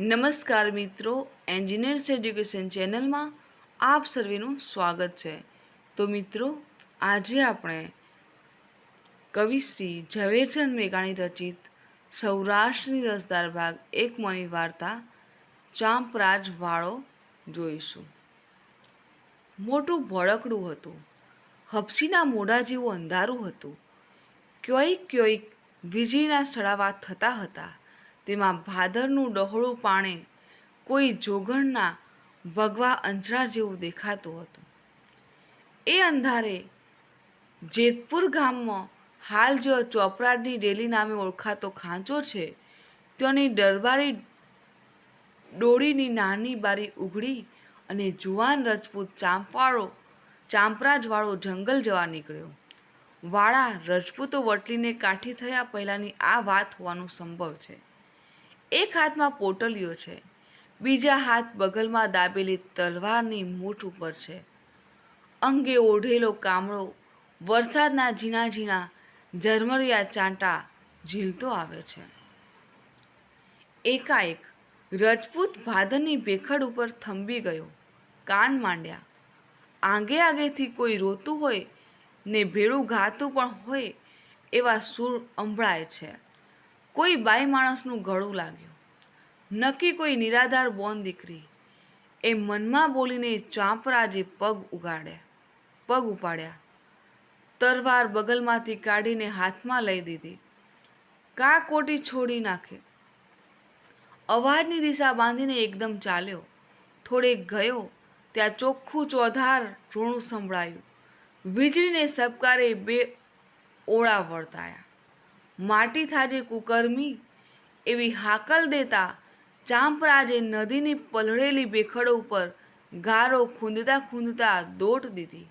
નમસ્કાર મિત્રો engineers education ચેનલમાં આપ સર્વેનું સ્વાગત છે. તો મિત્રો, આજે આપણે કવિ શ્રી ઝવેરચંદ મેઘાણી રચિત સૌરાષ્ટ્રની રસદાર ભાગ એક મની વાર્તા, ચાંપરાજ વાળો જોઈશું. મોટું ભડકડું હતું. હપસીના મોઢા જેવું અંધારું હતું. ક્યોઈક ક્યોઈક વીજળીના સળાવા થતા હતા. તેમાં ભાદરનું ડહોળું પાણે કોઈ જોગણના ભગવા અંજરા જેવું દેખાતું હતું. એ અંધારે જેતપુર ગામમાં હાલ જો ચોપરાડની ડેલી નામે ઓળખાતો ખાંચો છે, ત્યાંની દરબારી ડોળીની નાની બારી ઉઘડી અને જુવાન રજપૂત ચાંપાળો, ચાંપરાજવાળો જંગલ જવા નીકળ્યો. વાળા રજપૂતો વટલીને કાઠી થયા પહેલાંની આ વાત હોવાનું સંભવ છે. એક હાથમાં પોટલીઓ છે, બીજા હાથ બગલમાં દાબેલી તલવારની મૂઠ ઉપર છે. અંગે ઓઢેલો કામળો વરસાદના ઝીણા ઝીણા ઝરમરિયા ચાંટા ઝીલતો આવે છે. એકાએક રજપૂત ભાદરની ભેખડ ઉપર થંભી ગયો, કાન માંડ્યા. આગે આગેથી કોઈ રોતું હોય ને ભેળું ગાતું પણ હોય એવા સૂર અંભળાય છે. કોઈ બાઈ માણસનું ગળું લાગ્યું. નક્કી કોઈ નિરાધાર બોન દીકરી એ મનમાં બોલીને ચાંપરાજે પગ ઉગાડ્યા પગ ઉપાડ્યા. તરવાર બગલમાંથી કાઢીને હાથમાં લઈ દીધી. કા કોટી છોડી નાખે? અવાજની દિશા બાંધીને એકદમ ચાલ્યો. થોડેક ગયો, ત્યાં ચોખ્ખું ચોધાર રોણું સંભળાયું. વીજળીને સબકારે બે ઓળા વર્તાયા માટી થાજે કુકર્મી એવી હાકલ દેતા ચાંપરાજે નદીની પલળેલી બેખડો ઉપર ગારો ખૂંદતા ખૂંદતા દોટ દીધી.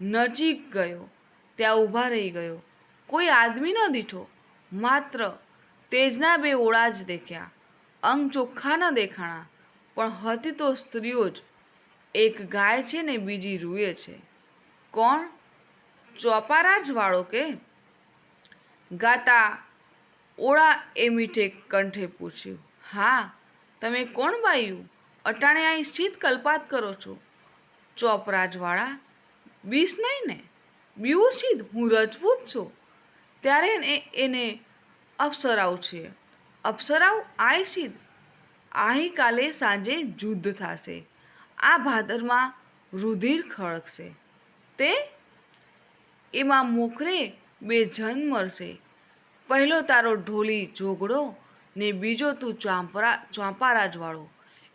નજીક ગયો, ત્યાં ઊભા રહી ગયો. કોઈ આદમી ન દીઠો, માત્ર તેજના બે ઓળા જ દેખ્યા. અંગ ચોખ્ખા ન દેખાણા, પણ હતી તો સ્ત્રીઓ જ. એક ગાય છે ને બીજી રૂએ છે. કોણ? ચોપારાજ વાળો કે? ગાતા ઓળા એ મીઠે કંઠે પૂછ્યું, હા, તમે કોણ બાયું અટાણે અહીં સ્થિત કલ્પાત કરો છો? ચોપરાજવાળા બીસ નહીં ને? બીવું સીધ હું રજપૂત છું. ત્યારે એને અપ્સરાવ છે. અપ્સરાવ આય શીત, આહી કાલે સાંજે યુદ્ધ થશે. આ ભાદરમાં રુધિર ખળકશે તે? એમાં મોખરે બે જન મરશે પહેલો તારો ઢોલી જોગડો ને બીજો તું ચાંપરા ચાંપારાજવાળો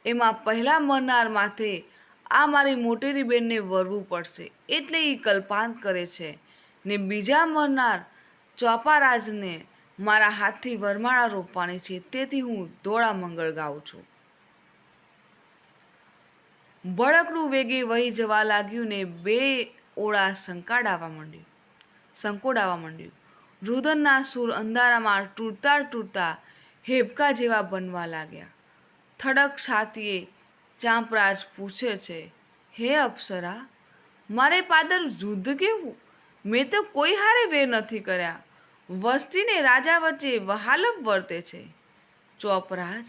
એમાં પહેલાં મરનાર માથે આ મારી મોટેરી બેનને વરવું પડશે. એટલે એ કલ્પાંત કરે છે. ને બીજા મરનાર ચોપારાજને મારા હાથથી વરમાળા રોપવાની છે. તેથી હું ધોળા મંગળ ગાઉં છું. ભડકડું વેગે વહી જવા લાગ્યું ને બે ઓળા સંકાડાવા માંડ્યું. સંકોડાવા માંડ્યું. રુદનના સૂર અંધારામાં તૂટતા તૂટતા હેબકા જેવા બનવા લાગ્યા. થડક છાતીએ ચાંપરાજ પૂછે છે, હે અપ્સરા, મારે પાદર યુદ્ધ કેવું? મેં તો કોઈ હારે વેર નથી કર્યા. વસ્તીને રાજા વચ્ચે વહાલપ વર્તે છે. ચોપરાજ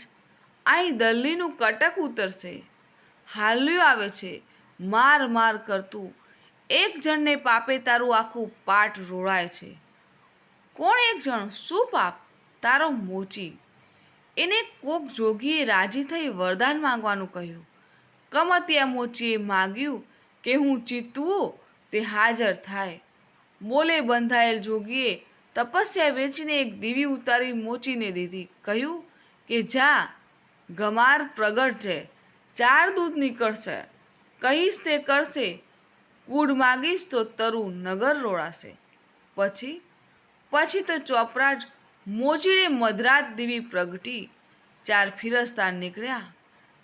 અહીં દલ્હીનું કટક ઉતરશે. હાલ્યું આવે છે. માર માર કરતું એક જણને પાપે તારું આખું પાટ રોળાય છે. કોણ એક જણ? શું પાપ? તારો મોચી. એને કોક જોગીએ રાજી થઈ વરદાન માંગવાનું કહ્યું. કમતિયા મોચીએ માગ્યું કે હું ચિત્તવું તે હાજર થાય. બોલે બંધાયેલ જોગીએ તપસ્યા વેચીને એક દીવી ઉતારી મોચીને દીધી. કહ્યું કે, જા, ગમાર પ્રગટ છે. ચાર દૂધ નીકળશે. કહીશ તે કરશે. કૂડ માગીશ તો તરું નગર રોળાશે. પછી પછી તો ચોપરાજ મોજીને મધરાત દીવી પ્રગટી. ચાર ફિરસ્તા નીકળ્યા.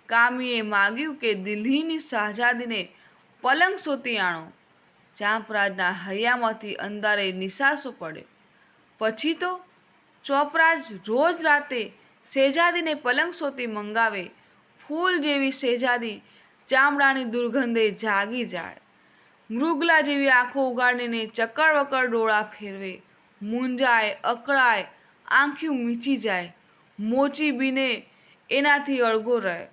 કામીએ માગ્યું કે દિલ્હીની શાહજાદીને પલંગ સોતી આણો. ચાંપરાજના હૈયામાંથી અંધારે નિશાસો પડ્યો પછી તો ચોપરાજ રોજ રાતે શેજાદીને પલંગ સોતી મંગાવે. ફૂલ જેવી શેજાદી ચામડાની દુર્ગંધે જાગી જાય. મૃગલા જેવી આંખો ઉગાડીને ચક્કર વક્કર ડોળા ફેરવે. મૂંઝાય, અકળાય આંખ્યું મીચી જાય. મોચી બીને એનાથી અળગો રહે.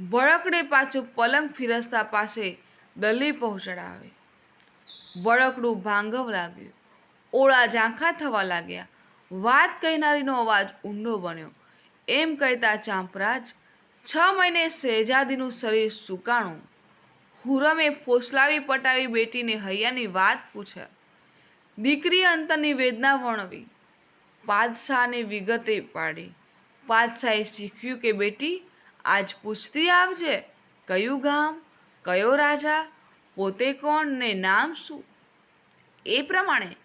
બળકડે પાછું પલંગ ફિરસતા પાસે દલી પહોંચડાવે. બળકડું ભાંગવ લાગ્યું. ઓળા ઝાંખા થવા લાગ્યા. વાત કહેનારીનો અવાજ ઊંડો બન્યો. એમ કહેતા ચાંપરાજ, છ મહિને શહેજાદીનું શરીર સુકાણું હુરમે ફોસલાવી પટાવી બેટીને હૈયાની વાત પૂછે. દીકરી અંતરની વેદના વર્ણવી. પાદશાહને વિગતે પાડી. પાદશાહે શીખ્યું કે બેટી, આજ પૂછતી આવજે, કયું ગામ, કયો રાજા, પોતે કોણ ને નામ શું? એ પ્રમાણે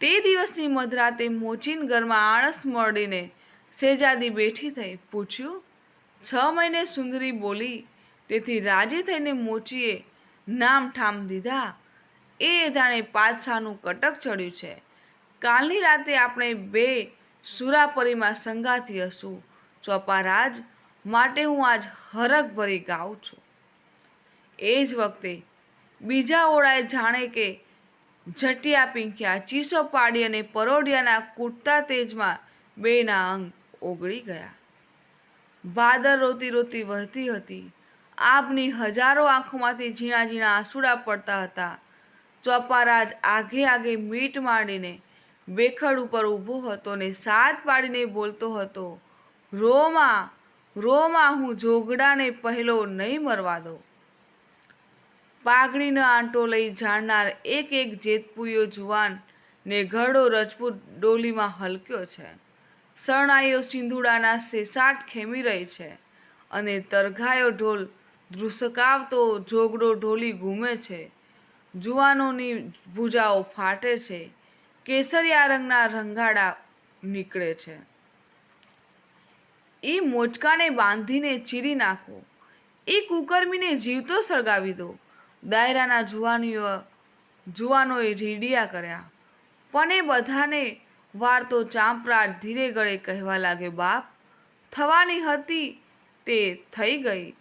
તે દિવસની મધરાતે મોચીન ઘરમાં આળસ મળીને શેજાદી બેઠી થઈ પૂછ્યું, છ મહિને સુંદરી બોલી તેથી રાજી થઈને મોચીએ નામ ઠામ દીધા. એ એધાણે પાછાનું કટક ચડ્યું છે. કાલની રાતે આપણે બે સુરાપરીમાં સંગાથી હશું. ચોપારાજ, માટે હું આજ હરખ ભરી ગાઉં છું. એ જ વખતે બીજા ઓળાએ જાણે કે જટિયા પીંખ્યા ચીસો પાડી અને પરોડિયાના કૂટતા તેજમાં બેના અંગ ઓગળી ગયા. ભાદર રોતી રોતી વહેતી હતી. આબની હજારો આંખોમાંથી ઝીણા ઝીણા આંસુડા પડતા હતા. ચોપારાજ આગે આગે મીટ માંડીને બેખડ ઉપર ઊભો હતો ને સાત પાડીને બોલતો હતો, રોમાં રોમાં, હું જોગડાને પહેલો નહીં મરવા દઉં. પાઘડીનો આંટો લઈ જાણનાર એક એક જેતપુરીઓ જુવાન ને ઘરડો રજપૂત ડોલીમાં હલક્યો છે. શરણાઈઓ સિંધુડાના સેસાટ ખેમી રહી છે અને તરઘાયો ઢોલ ધ્રુસકાવતો જોગડો ઢોલી ઘૂમે છે. જુવાનોની ભૂજાઓ ફાટે છે. કેસરિયા રંગના રંગાડા નીકળે છે. એ મોચકાને બાંધીને ચીરી નાખો. એ કુકર્મીને જીવતો સળગાવી દો. દાયરાના જુવાનીઓ, જુવાનોએ રીડિયા કર્યા. પણ એ બધાને વાર્તો ચાંપરાટ ધીરે ગળે કહેવા લાગે બાપ, થવાની હતી તે થઈ ગઈ.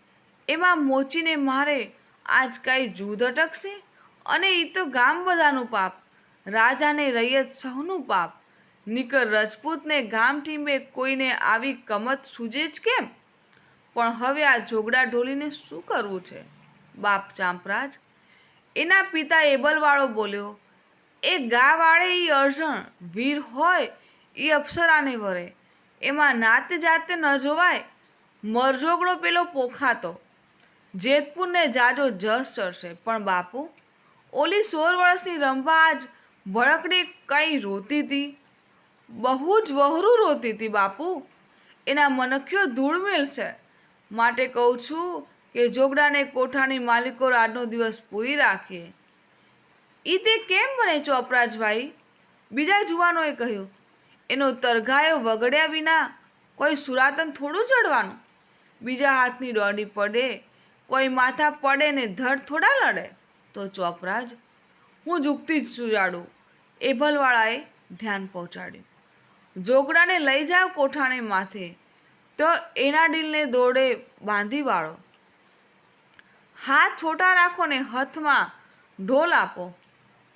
એમાં મોચીને મારે આજ કાંઈ જૂદ અટકશે? અને એ તો ગામ બધાનું પાપ, રાજાને રૈયત સહુનું પાપ. નિકર રજપૂતને ગામ ટીમે કોઈને આવી કમત સૂજે જ કેમ? પણ હવે આ જોગડા ઢોલીને શું કરવું છે? બાપ ચાંપરાજ એના પિતા એબલવાળો બોલ્યો, એ ગા વાળે એ અર્જણ, વીર હોય એ અપ્સરાને વરે. એમાં નાતે જાતે ન જોવાય. મરજોગડો પેલો પોખાતો. જેતપુરને જાજો જસ ચડશે. પણ બાપુ, ઓલી સોળ વર્ષની રંભા આજ ભડકડી કંઈ રોતી હતી બહુ જ વહરું રોતી હતી બાપુ. એના મનખ્યો ધૂળમેલ છે. માટે કહું છું કે જોગડાને કોઠાની માલિકો આજનો દિવસ પૂરી રાખીએ. ઈ તે કેમ બને ચોપરાજભાઈ? બીજા જુવાનોએ કહ્યું, એનો તરઘાયો વગડ્યા વિના કોઈ સુરાતન થોડું ચડવાનું? બીજા હાથની દોડી પડે કોઈ માથા પડે ને ધડ થોડા લડે? તો ચોપરાજ, હું ઝૂકતી જ સુજાડું એ ભલવાળાએ ધ્યાન પહોંચાડ્યું. જોગડાને લઈ જાવ કોઠાણે માથે, તો એના ડીલને દોડે બાંધી વાળો હાથ છોટા રાખો ને હથમાં ઢોલ આપો.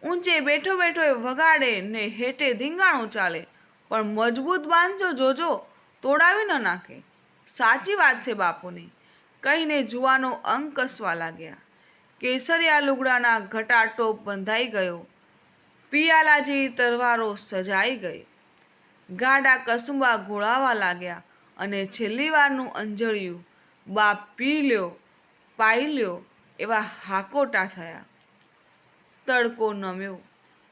ઊંચે બેઠો બેઠો એ વગાડે ને હેઠે ધીંગાણું ચાલે પણ મજબૂત બાંધજો જોજો, તોડાવી ન નાખે. સાચી વાત છે બાપુની. કહીને જુવાનો અંગ કસવા લાગ્યા. કેસરિયા લુગડાના ઘટાટોપ બંધાઈ ગયો. પિયાલા જેવી તરવારો સજાઈ ગઈ. ગાડા કસુંબા ઘોળાવા લાગ્યા અને છેલ્લી વારનું અંજળિયું, બાપ પી લ્યો, પાઈ લ્યો એવા હાકોટા થયા. તડકો નમ્યો,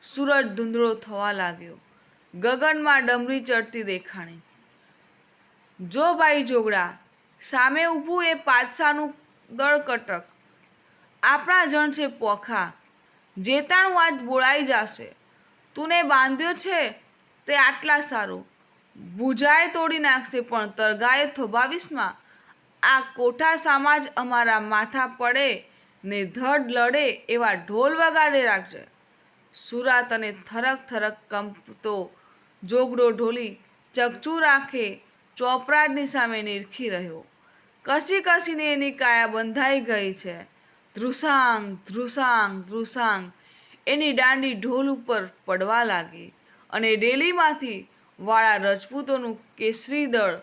સૂરજ ધૂંધળો થવા લાગ્યો. ગગનમાં ડમરી ચડતી દેખાણી. જો ભાઈ જોગડા સામે ઊભું એ પાછાનું દળકટક આપણા જણ છે પોખા. જેતાણું આજ બોળાઈ જશે. તુને બાંધ્યો છે? તે આટલા સારું. ભુજાએ તોડી નાખશે, પણ તરગાએ થોભાવીસમાં આ કોઠા સામાજ અમારા માથા પડે ને ધડ લડે એવા ઢોલ વગાડે રાખજે. સુરાત અને થરક થરક કંપતો જોગડો ઢોલી ચકચું રાખે ચોપરાડની સામે નિરખી રહ્યો. કસી કસીને એની કાયા બંધાઈ ગઈ છે. ધ્રુસાંગ ધ્રુસાંગ ધ્રુસાંગ. એની દાંડી ઢોલ ઉપર પડવા લાગી અને ડેલીમાંથી વાળા રજપૂતોનું કેસરી દળ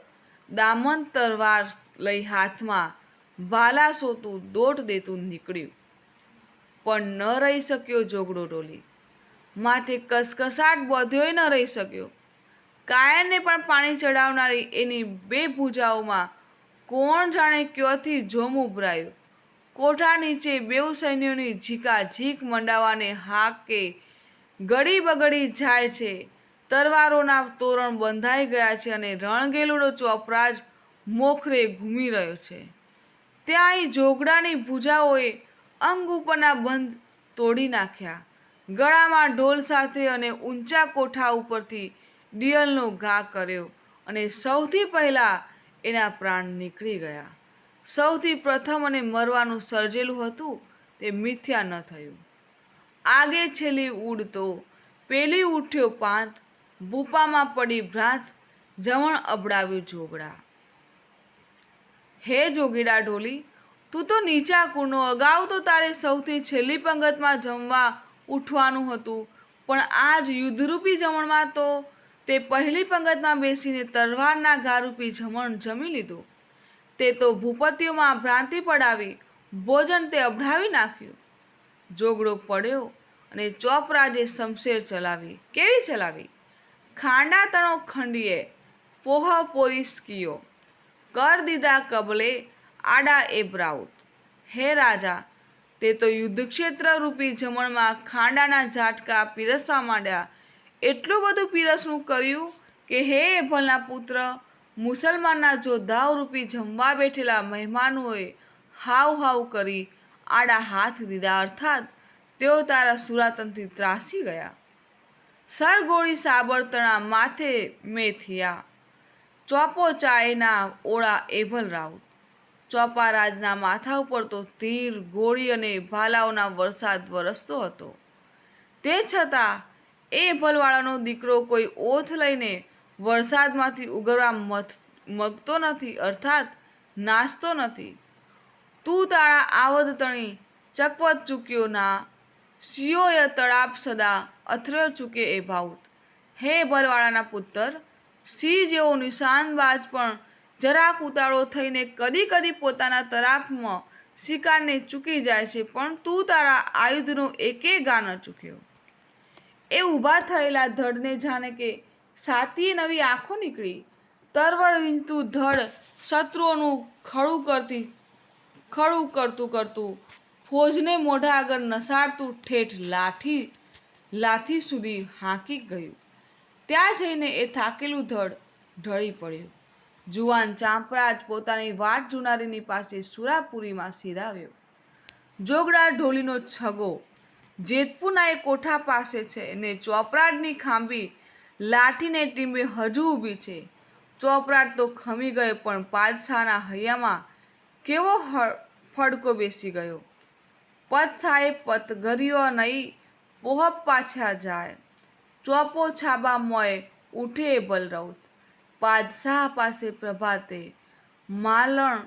દામન તરવાર લઈ હાથમાં ભાલા સોતું દોટ દેતું નીકળ્યું. પણ ન રહી શક્યો જોગડો ટોલી માથે કસકસાટ બધ્યોય ન રહી શક્યો. કાયરને પણ પાણી ચડાવનારી એની બે ભૂજાઓમાં કોણ જાણે ક્યોથી જોમ ઉભરાયું? કોઠા નીચે બેઉ સૈન્યોની ઝીકા ઝીક મંડાવાને હાકે ગળી બગડી જાય છે. તરવારોના તોરણ બંધાઈ ગયા છે અને રણગેલુડો ચોપરાજ મોખરે ઘૂમી રહ્યો છે. ત્યાં જોગડાની ભૂજાઓએ અંગ ઉપરના બંધ તોડી નાખ્યા. ગળામાં ઢોલ સાથે અને ઊંચા કોઠા ઉપરથી ડિયલનો ઘા કર્યો અને સૌથી પહેલાં એના પ્રાણ નીકળી ગયા. સૌથી પ્રથમ અને મરવાનું સર્જેલું હતું તે મિથ્યા ન થયું. આગે છેલ્લી ઉડતો પેલી ઉઠ્યો પાંત, ભૂપામાં પડી ભ્રાંત, જમણ અબડાવ્યું જોગડા. હે જોગીડા ઢોલી, તું તો નીચા કુનો અગાઉ તો તારે સૌથી છેલ્લી પંગતમાં જમવા ઉઠવાનું હતું, પણ આજ યુદ્ધરૂપી જમણમાં તો તે પહેલી પંગતમાં બેસીને તલવારના ઘારૂપી જમણ જમી લીધું. તે તો ભૂપતિઓમાં ભ્રાંતિ પડાવી, ભોજન તે અભડાવી નાખ્યું. જોગડો પડ્યો અને ચોપરાજે શમશેર ચલાવી. કેવી ચલાવી? ખાંડા તણો ખંડીએ, પોહ પોરીસ કિયો કર દીધા કબલે, આડા એ બ્રાઉત. હે રાજા, તે તો યુદ્ધક્ષેત્ર રૂપી જમણમાં ખાંડાના ઝાટકા પીરસવા માંડ્યા. એટલું બધું પીરસનું કર્યું કે હે એભલના પુત્ર, મુસલમાનના જોધાવ રૂપી જમવા બેઠેલા મહેમાનોએ હાવ હાવ કરી આડા હાથ દીધા, અર્થાત તેઓ તારા સુરાતનથી ત્રાસી ગયા. સરગોળી સાબરતણા માથે મેં થયા. ચોપો ચાયના ઓળા એભલ રાઉત. ચોપા રાજના માથા ઉપર તો તીર, ગોળી અને ભાલાઓના વરસાદ વરસતો હતો. તે છતાં એ ભલવાળાનો દીકરો કોઈ ઓથ લઈને વરસાદમાંથી ઉગરવા મથ, મગતો નથી, અર્થાત નાચતો નથી. તું તારા આવદ તણી ચકવત ચૂક્યો ના, સિયોય તળાપ સદા અથર્યો ચૂકે એ ભાઉત હે ભલવાળાના પુત્ર, સિંહ જેવો નિશાનબાજ પણ જરાક ઉતાળો થઈને કદી કદી પોતાના તરાપમાં શિકારને ચૂકી જાય છે, પણ તું તારા આયુધનો એકે ગા ચૂક્યો. એ ઊભા થયેલા ધડને જાણે કે સાતીએ નવી આંખો નીકળી. તરવળ વીંચતું ધડ શત્રુઓનું ખડું કરતી, ખડું કરતું કરતું ફોજને મોઢા આગળ નસાડતું ઠેઠ લાઠી લાઠી સુધી હાંકી ગયું. ત્યાં જઈને એ થાકેલું ધડ ઢળી પડ્યું. જુવાન ચાંપરાજ પોતાની વાટ જુનારીની પાસે સુરાપુરીમાં સીધાવ્યો જોગડા ઢોલીનો છગો જેતપુરના એ કોઠા પાસે છે ને ચોપરાડની ખાંભી લાઠીને ટીમે હજુ ઊભી છે. ચોપરાટ તો ખમી ગયો, પણ પાદશાહના હૈયામાં કેવો ફડકો બેસી ગયો. પતછાએ પતગરીઓ નહીં, પોહપ પાછા જાય. ચોપો છાબા મોય ઉઠે બલરૌત પાદશાહ પાસે પ્રભાતે માલણ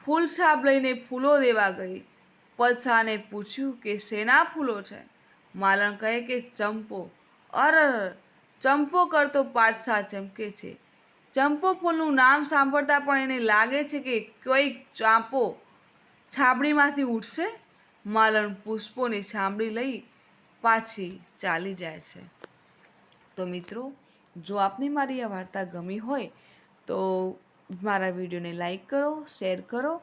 ફૂલછાપ લઈને ફૂલો દેવા ગઈ. પતશાહને પૂછ્યું કે શેના ફૂલો છે? માલણ કહે કે ચંપો. અરર, ચંપો કરતો પાદશાહ ચમકે છે. ચંપો ફૂલનું નામ સાંભળતા પણ એને લાગે છે કે કોઈક ચાંપો છાબડીમાંથી ઉઠશે? માલણ પુષ્પોની છાંબડી લઈ પાછી ચાલી જાય છે. તો મિત્રો, જો આપને મારી આ વાર્તા ગમી હોય, તો મારા વિડીયોને લાઈક કરો, શેર કરો